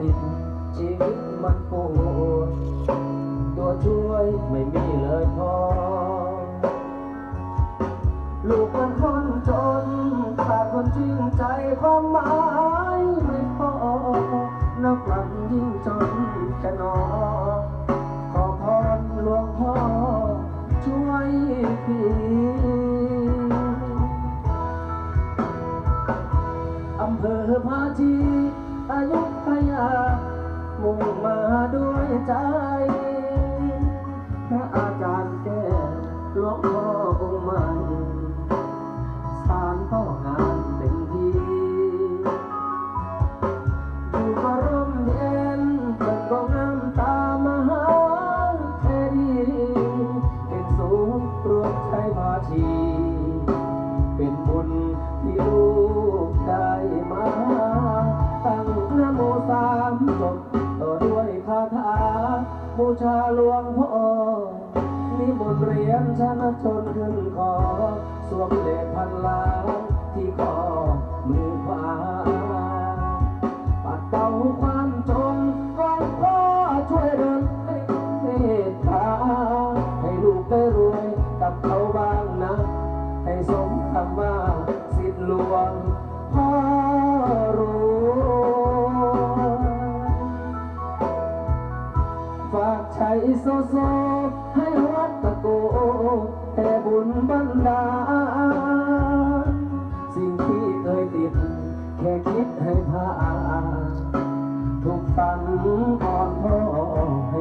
ติด ชีวิตมันปวดตัวช่วยไม่มีเลยพอ ลูกเป็นคนจนขาดคนจริงใจความหมายไม่พอนักหลังยิ่งจนแค่นอ ขอพรหลวงพ่อช่วยพี่อำเภอพาจี อายุทยา มุ่งมาด้วยใจ พระอาจารย์แก้วหลวงพ่อองค์ใหม่สารต่องานเต็มที่อยู่ก็ร่มเย็นเปิดก็น้ำตามหาแค่ดีเป็นสูงรวมใจพาชี เป็นบุญที่ลูำจบต่อด้วยคาถาบูชาหลวงพ่อนิมนต์เรียนชนะชนขึ้นคอสวมเหล็กพันล้านที่คอมือขวาปัดเป่าความจนก่อนพ่อช่วยเดินเมตตาให้ลูกได้รวยกับเขาบ้างนะ ให้สมคำว่าสิทธิ์หลวง ใส่โซโซให้วัดตะโก แต่บุญบันดาสิ่งที่เคยติด แค่คิดให้ผ่านถูกฝังก่อนพ่อให้